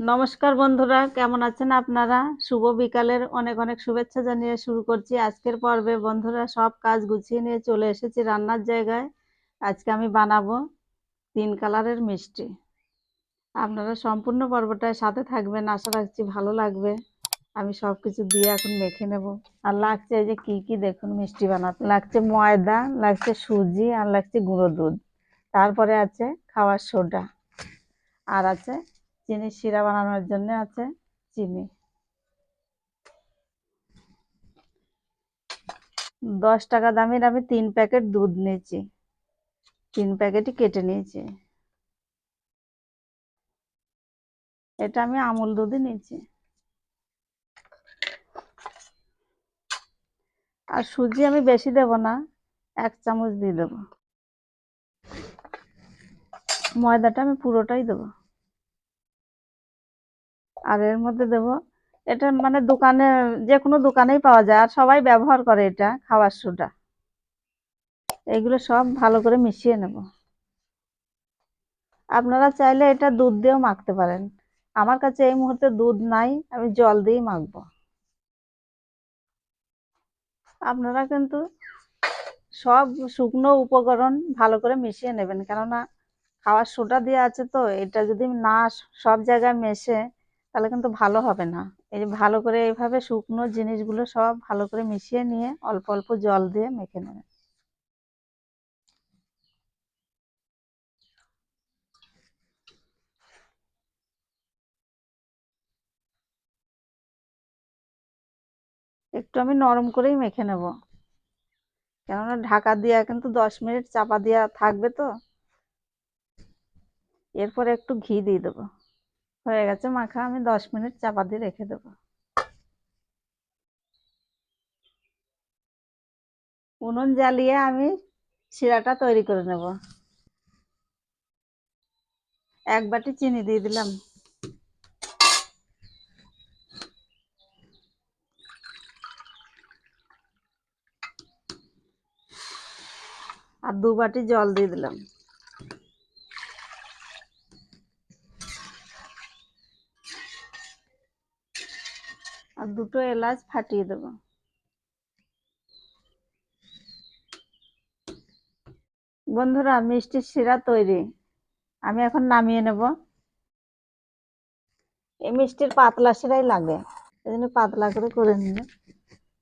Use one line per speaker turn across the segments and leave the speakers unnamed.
নমস্কার বন্ধুরা, কেমন আছেন আপনারা? শুভ বিকালের অনেক অনেক শুভেচ্ছা জানিয়ে শুরু করছি আজকের পর্বে। বন্ধুরা, সব কাজ গুছিয়ে নিয়ে চলে এসেছি রান্নার জায়গায়। আজকে আমি বানাবো তিন কালারের মিষ্টি। আপনারা সম্পূর্ণ পর্বটায় সাথে থাকবেন, আশা রাখছি ভালো লাগবে। আমি সব কিছু দিয়ে এখন মেখে নেব। আর লাগছে যে কি কি দেখুন মিষ্টি বানাতে। লাগছে ময়দা, লাগছে সুজি, আর লাগছে গুঁড়ো দুধ। তারপরে আছে খাওয়ার সোডা। আর আছে চিনির শিরা বানানোর জন্য আছে চিনি। দশ টাকা দামের আমি তিন প্যাকেট দুধ নিয়েছি। তিন প্যাকেটই কেটে নিয়েছি। এটা আমি আমুল দুধই নিয়েছি। আর সুজি আমি বেশি দেব না, এক চামচ দিয়ে দেবো। ময়দাটা আমি পুরোটাই দেবো। আর এর মধ্যে দেব, এটা মানে দোকানে যে কোনো দোকানেই পাওয়া যায়, আর সবাই ব্যবহার করে এটা, খাওয়ার সোডা এগুলো সব ভালো করে মিশিয়ে নেব। আপনারা চাইলে এটা দুধ দিয়েও মাখতে পারেন। আমার কাছে এই মুহূর্তে দুধ নাই, আমি জল দিয়েই মাখব। আপনারা কিন্তু সব শুকনো উপকরণ ভালো করে মিশিয়ে নেবেন, কেননা খাওয়ার সোডা দিয়ে আছে তো, এটা যদি না সব জায়গায় মেশে তাহলে কিন্তু ভালো হবে না। এই যে ভালো করে এইভাবে শুকনো জিনিসগুলো সব ভালো করে মিশিয়ে নিয়ে অল্প অল্প জল দিয়ে মেখে নেবেন। একটু আমি নরম করেই মেখে নেব। কেননা ঢাকা দেওয়া কিন্তু দশ মিনিট চাপা দেওয়া থাকবে তো। এরপরে একটু ঘি দিয়ে দেবো। হয়ে গেছে, মাখা আমি দশ মিনিট চাপা দিয়ে রেখে দেবো। উনুন জ্বালিয়ে আমি শিরাটা তৈরি করে নেব। এক বাটি চিনি দিয়ে দিলাম। আর দু বাটি জল দিয়ে দিলাম আর দুটো এলাচ ফাটিয়ে দেবো। বন্ধুরা, মিষ্টির শিরা তৈরি। আমি এখন নামিয়ে নেব। এই মিষ্টির পাতলা শিরাই লাগে। এই জন্য পাতলা করে করে নিলে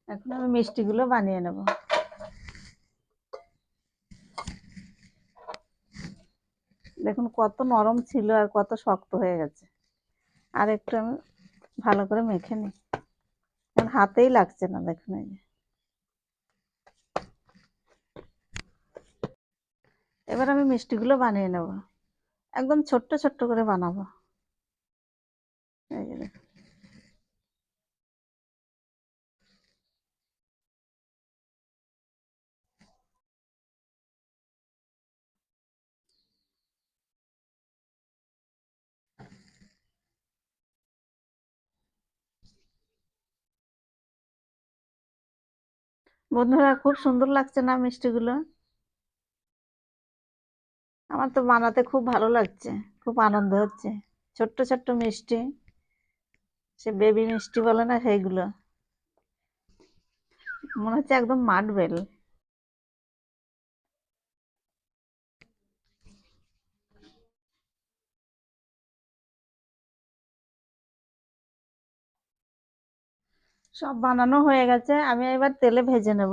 এখন আমি মিষ্টিগুলো বানিয়ে নেব। দেখুন, কত নরম ছিল আর কত শক্ত হয়ে গেছে। আর একটু আমি ভালো করে মেখে নিই। হাতেই লাগছে না, দেখুন এই যে। এবার আমি মিষ্টিগুলো বানিয়ে নেব। একদম ছোট্ট ছোট্ট করে বানাবো। এই যে দেখুন। বন্ধুরা, খুব সুন্দর লাগছে না মিষ্টিগুলো? আমার তো বানাতে খুব ভালো লাগছে, খুব আনন্দ হচ্ছে। ছোট্ট ছোট্ট মিষ্টি, সে বেবি মিষ্টি বলে না সেইগুলো। মনে হচ্ছে একদম মার্বেল সব বানানো হয়ে গেছে, আমি এবার তেলে ভেজে নেব।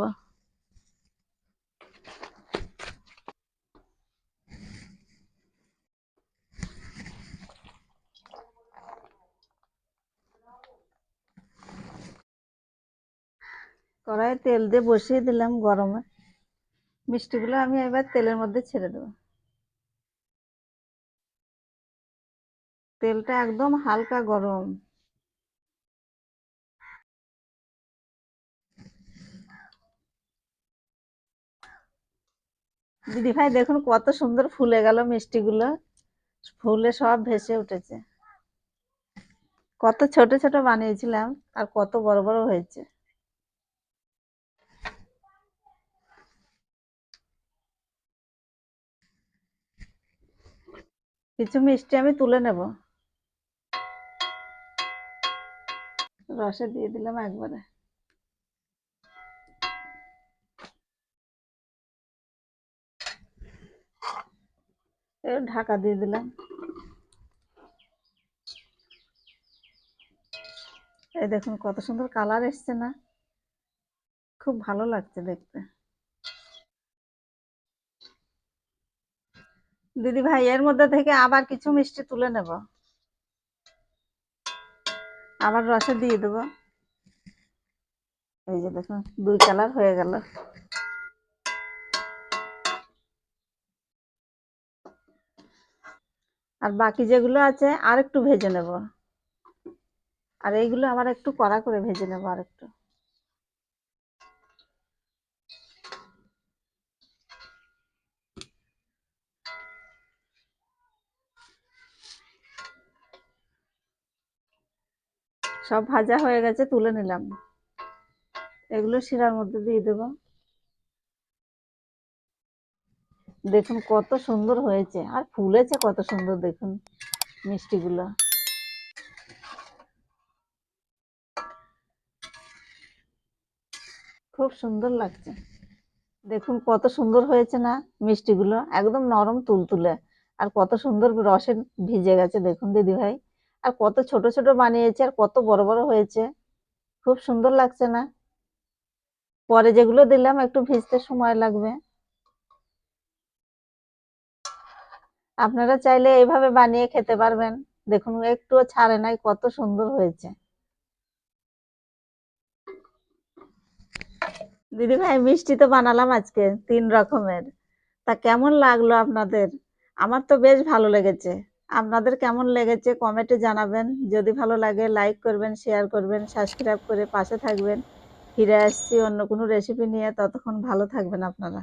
কড়াইয়ে তেল দিয়ে বসিয়ে দিলাম গরমে। মিষ্টিগুলো আমি এবার তেলের মধ্যে ছেড়ে দেবো। তেলটা একদম হালকা গরম। দিদি ভাই, দেখুন কত সুন্দর ফুলে গেল মিষ্টিগুলো। ফুলে সব ভেসে উঠেছে। কত ছোট ছোট বানিয়েছিলাম, আর কত বড় বড় হয়েছে। কিছু মিষ্টি আমি তুলে নেব। রসে দিয়ে দিলাম একবারে। ঢাকা দিয়ে দিলাম। এই দেখুন কত সুন্দর কালার এসছে না? খুব ভালো লাগছে দেখতে। দিদি ভাই, এর মধ্যে থেকে আবার কিছু মিষ্টি তুলে নেব। আবার রসে দিয়ে দেবো। এই যে দেখুন, দুই কালার হয়ে গেল। আর বাকি যেগুলো আছে আর একটু ভেজে নেব। আর এইগুলো আবার একটু কড়া করে ভেজে নেব আর একটু। সব ভাজা হয়ে গেছে, তুলে নিলাম। এগুলো শিরার মধ্যে দিয়ে দেব। দেখুন কত সুন্দর হয়েছে। আর ফুলেছে কত সুন্দর দেখুন মিষ্টিগুলো। খুব সুন্দর লাগছে। দেখুন কত সুন্দর হয়েছে না মিষ্টিগুলো, একদম নরম তুলতুলে। আর কত সুন্দর রসে ভিজে গেছে দেখুন দিদি ভাই আর কত ছোট ছোট বানিয়েছে আর কত বড় বড় হয়েছে। খুব সুন্দর লাগছে না? পরে যেগুলো দিলাম একটু ভিজতে সময় লাগবে। আপনারা চাইলে এইভাবে বানিয়ে খেতে পারবেন। দেখুন, একটুও ছাড়ে নাই, কত সুন্দর হয়েছে। দিদি ভাই মিষ্টি তো বানালাম আজকে, তিন রকমের। তা কেমন লাগল আপনাদের? আমার তো বেশ ভালো লেগেছে। আপনাদের কেমন লেগেছে কমেন্টে জানাবেন। যদি ভালো লাগে, লাইক করবেন, শেয়ার করবেন, সাবস্ক্রাইব করে পাশে থাকবেন। ফিরে আসছি অন্য কোনো রেসিপি নিয়ে। ততক্ষণ ভালো থাকবেন আপনারা।